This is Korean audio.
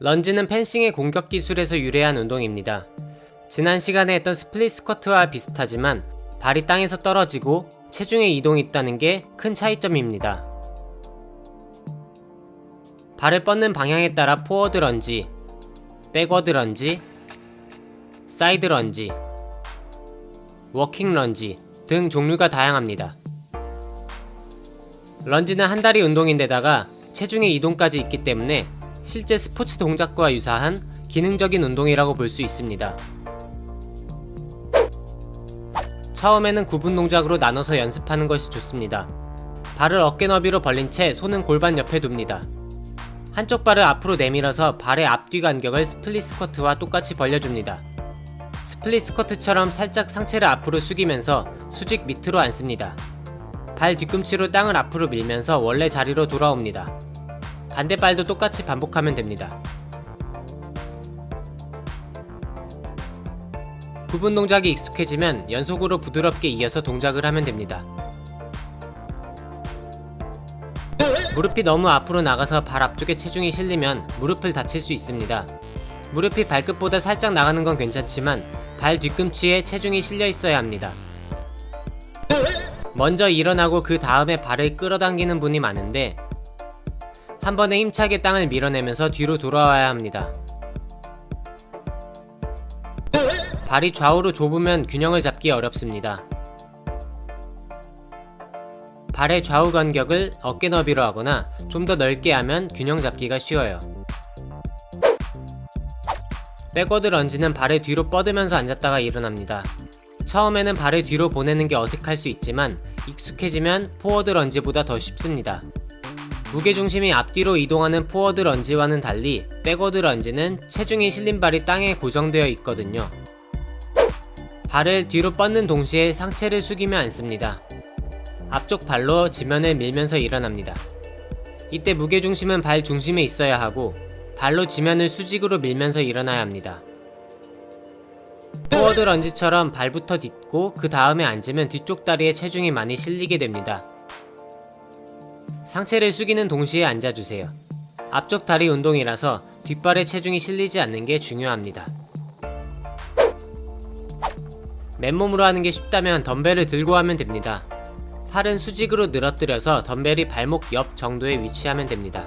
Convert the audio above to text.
런지는 펜싱의 공격 기술에서 유래한 운동입니다. 지난 시간에 했던 스플릿 스쿼트와 비슷하지만 발이 땅에서 떨어지고 체중의 이동이 있다는 게 큰 차이점입니다. 발을 뻗는 방향에 따라 포워드 런지, 백워드 런지, 사이드 런지, 워킹 런지 등 종류가 다양합니다. 런지는 한 다리 운동인데다가 체중의 이동까지 있기 때문에 실제 스포츠 동작과 유사한 기능적인 운동이라고 볼 수 있습니다. 처음에는 구분 동작으로 나눠서 연습하는 것이 좋습니다. 발을 어깨 너비로 벌린 채 손은 골반 옆에 둡니다. 한쪽 발을 앞으로 내밀어서 발의 앞뒤 간격을 스플릿 스쿼트와 똑같이 벌려줍니다. 스플릿 스쿼트처럼 살짝 상체를 앞으로 숙이면서 수직 밑으로 앉습니다. 발 뒤꿈치로 땅을 앞으로 밀면서 원래 자리로 돌아옵니다. 반대발도 똑같이 반복하면 됩니다. 구분 동작이 익숙해지면 연속으로 부드럽게 이어서 동작을 하면 됩니다. 무릎이 너무 앞으로 나가서 발 앞쪽에 체중이 실리면 무릎을 다칠 수 있습니다. 무릎이 발끝보다 살짝 나가는 건 괜찮지만 발 뒤꿈치에 체중이 실려 있어야 합니다. 먼저 일어나고 그 다음에 발을 끌어당기는 분이 많은데 한 번에 힘차게 땅을 밀어내면서 뒤로 돌아와야 합니다. 발이 좌우로 좁으면 균형을 잡기 어렵습니다. 발의 좌우 간격을 어깨 너비로 하거나 좀 더 넓게 하면 균형 잡기가 쉬워요. 백워드 런지는 발을 뒤로 뻗으면서 앉았다가 일어납니다. 처음에는 발을 뒤로 보내는 게 어색할 수 있지만 익숙해지면 포워드 런지보다 더 쉽습니다. 무게 중심이 앞뒤로 이동하는 포워드 런지와는 달리 백워드 런지는 체중이 실린 발이 땅에 고정되어 있거든요. 발을 뒤로 뻗는 동시에 상체를 숙이며 앉습니다. 앞쪽 발로 지면을 밀면서 일어납니다. 이때 무게 중심은 발 중심에 있어야 하고 발로 지면을 수직으로 밀면서 일어나야 합니다. 포워드 런지처럼 발부터 딛고 그 다음에 앉으면 뒤쪽 다리에 체중이 많이 실리게 됩니다. 상체를 숙이는 동시에 앉아주세요. 앞쪽 다리 운동이라서 뒷발에 체중이 실리지 않는 게 중요합니다. 맨몸으로 하는 게 쉽다면 덤벨을 들고 하면 됩니다. 팔은 수직으로 늘어뜨려서 덤벨이 발목 옆 정도에 위치하면 됩니다.